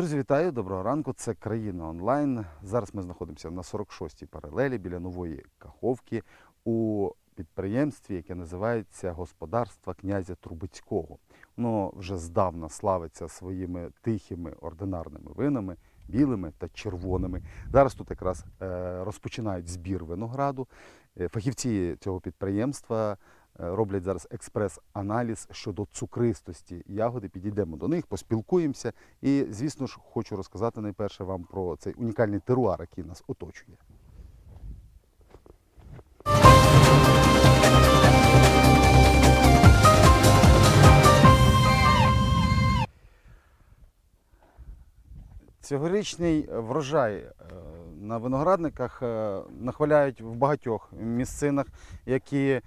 Друзі, вітаю, доброго ранку. Це країна онлайн. Зараз ми знаходимося на 46-й паралелі біля нової Каховки у підприємстві, яке називається Господарство князя Трубецького. Воно вже здавна славиться своїми тихими ординарними винами, білими та червоними. Зараз тут якраз е, розпочинають збір винограду. Е, Фахівці цього підприємства роблять зараз експрес-аналіз щодо цукристості ягоди. Підійдемо до них, поспілкуємося. І, звісно ж, хочу розказати найперше вам про цей унікальний теруар, який нас оточує. Цьогорічний врожай е, на виноградниках е, нахваляють в багатьох місцинах, які е,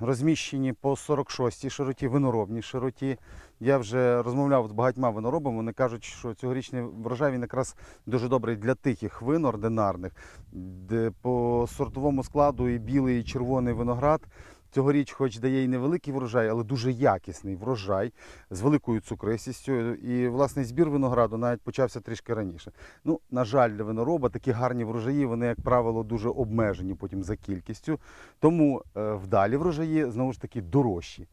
розміщені по 46-й широті, виноробній широті. Я вже розмовляв з багатьма виноробами. Вони кажуть, що цьогорічний врожай він якраз дуже добрий для тихих вин ординарних, де по сортовому складу і білий, і червоний виноград. Цьогоріч, хоч дає і невеликий врожай, але дуже якісний врожай з великою цукристістю. І власний збір винограду навіть почався трішки раніше. Ну, на жаль, для винороба такі гарні врожаї, вони, як правило, дуже обмежені потім за кількістю. Тому е, вдалі врожаї знову ж таки дорожчі.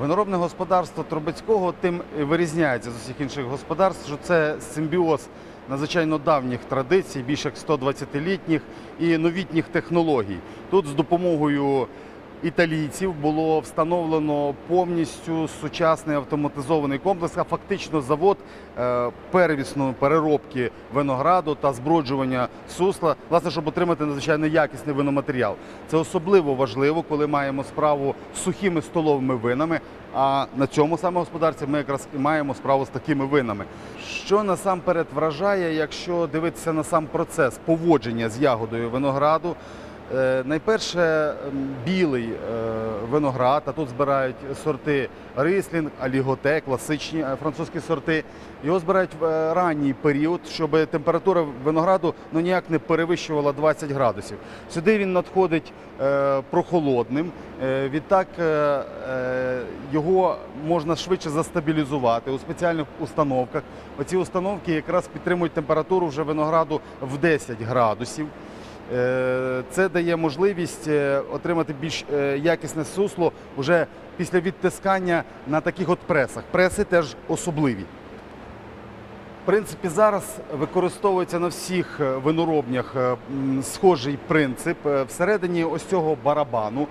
Виноробне господарство Трубецького тим вирізняється з усіх інших господарств, що це симбіоз надзвичайно давніх традицій, більше як 120-літніх і новітніх технологій. Тут з допомогою італійців було встановлено повністю сучасний автоматизований комплекс, а фактично завод е, перевісної переробки винограду та зброджування сусла, власне, щоб отримати надзвичайно якісний виноматеріал. Це особливо важливо, коли маємо справу з сухими столовими винами. А на цьому саме господарстві ми якраз і маємо справу з такими винами. Що насамперед вражає, якщо дивитися на сам процес поводження з ягодою винограду. Е, Найперше білий е, виноград, а тут збирають сорти Рислінг, Аліготе, класичні е, французькі сорти. Його збирають в ранній період, щоб температура винограду ну, ніяк не перевищувала 20 градусів. Сюди він надходить прохолодним. Відтак його можна швидше застабілізувати у спеціальних установках. Оці установки якраз підтримують температуру вже винограду в 10 градусів. Е, Це дає можливість е, отримати більш е, якісне сусло вже після відтискання на таких от пресах. Преси теж особливі. В принципі, зараз використовується на всіх виноробнях схожий принцип. Всередині ось цього барабану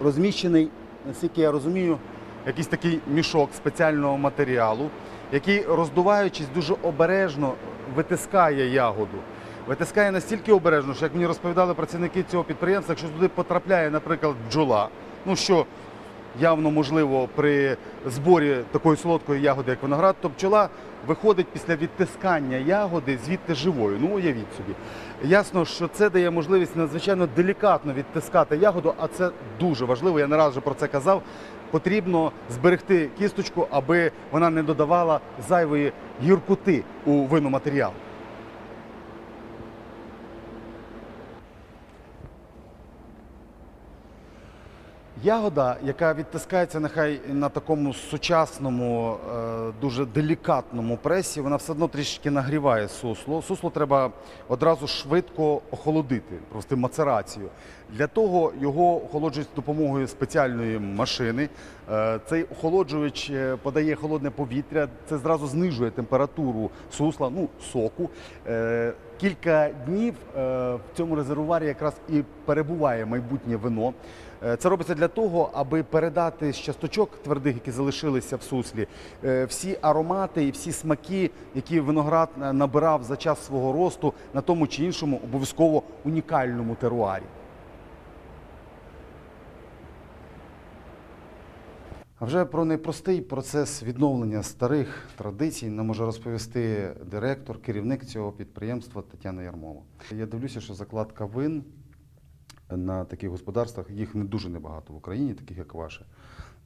розміщений, наскільки я розумію, якийсь такий мішок спеціального матеріалу, який, роздуваючись, дуже обережно витискає ягоду. Витискає настільки обережно, що як мені розповідали працівники цього підприємства, якщо туди потрапляє, наприклад, бджола, ну що явно можливо при зборі такої солодкої ягоди, як виноград, то бджола виходить після відтискання ягоди звідти живою. Ну уявіть собі. Ясно, що це дає можливість надзвичайно делікатно відтискати ягоду, а це дуже важливо. Я не раз вже про це казав. Потрібно зберегти кісточку, аби вона не додавала зайвої гіркоти у виноматеріал. Ягода, яка відтискається нехай на такому сучасному, е, дуже делікатному пресі, вона все одно трішки нагріває сусло. Сусло треба одразу швидко охолодити, провести мацерацію. Для того його охолоджують з допомогою спеціальної машини. Е, Цей охолоджувач е, подає холодне повітря, це зразу знижує температуру сусла, ну соку. Кілька днів в цьому резервуарі якраз і перебуває майбутнє вино. Е, Це робиться для того, аби передати з часточок твердих, які залишилися в суслі, е, всі аромати і всі смаки, які виноград набирав за час свого росту на тому чи іншому обов'язково унікальному теруарі. А вже про непростий процес відновлення старих традицій нам може розповісти директор, керівник цього підприємства Тетяна Ярмова. Я дивлюся, що закладка вин на таких господарствах їх не дуже небагато в Україні, таких як ваше.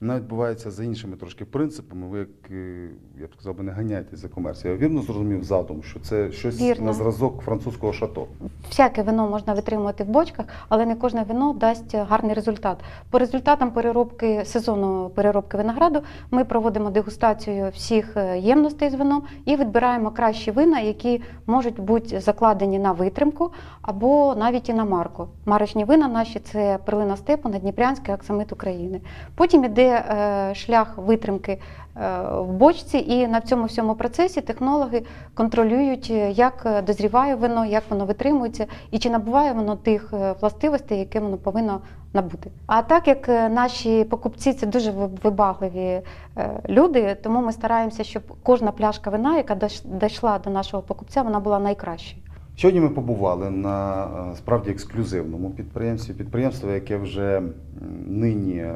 вона відбувається за іншими трошки принципами. Ви, як, е, я б сказав, би, не ганяєтесь за комерцією. Я вірно зрозумів задум, що це щось Вірно. на зразок французького шато. Всяке вино можна витримувати в бочках, але не кожне вино дасть гарний результат. По результатам переробки сезону переробки винограду ми проводимо дегустацію всіх е, ємностей з вином і відбираємо кращі вина, які можуть бути закладені на витримку або навіть і на марку. Марочні вина наші це перлина степу, Надніпрянський аксамит України. Потім іде е, шлях витримки е, в бочці, і на цьому всьому процесі технологи контролюють, е, як дозріває вино, як воно витримується і чи набуває воно тих властивостей, які воно повинно набути. А так як наші покупці це дуже ви- вибагливі люди, тому ми стараємося, щоб кожна пляшка вина, яка дійшла до нашого покупця, вона була найкращою. Сьогодні ми побували на е, справді ексклюзивному підприємстві. Підприємство, яке вже нині е,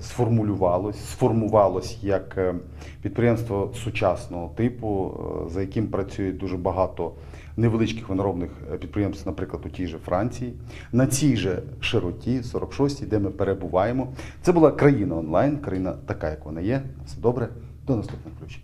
сформулювалось, сформувалось як е, підприємство сучасного типу, за яким працює дуже багато невеличких виноробних підприємств, наприклад, у тій же Франції, на цій же широті, 46-й, де ми перебуваємо. Це була країна онлайн, країна така, як вона є. Все добре, до наступних включень.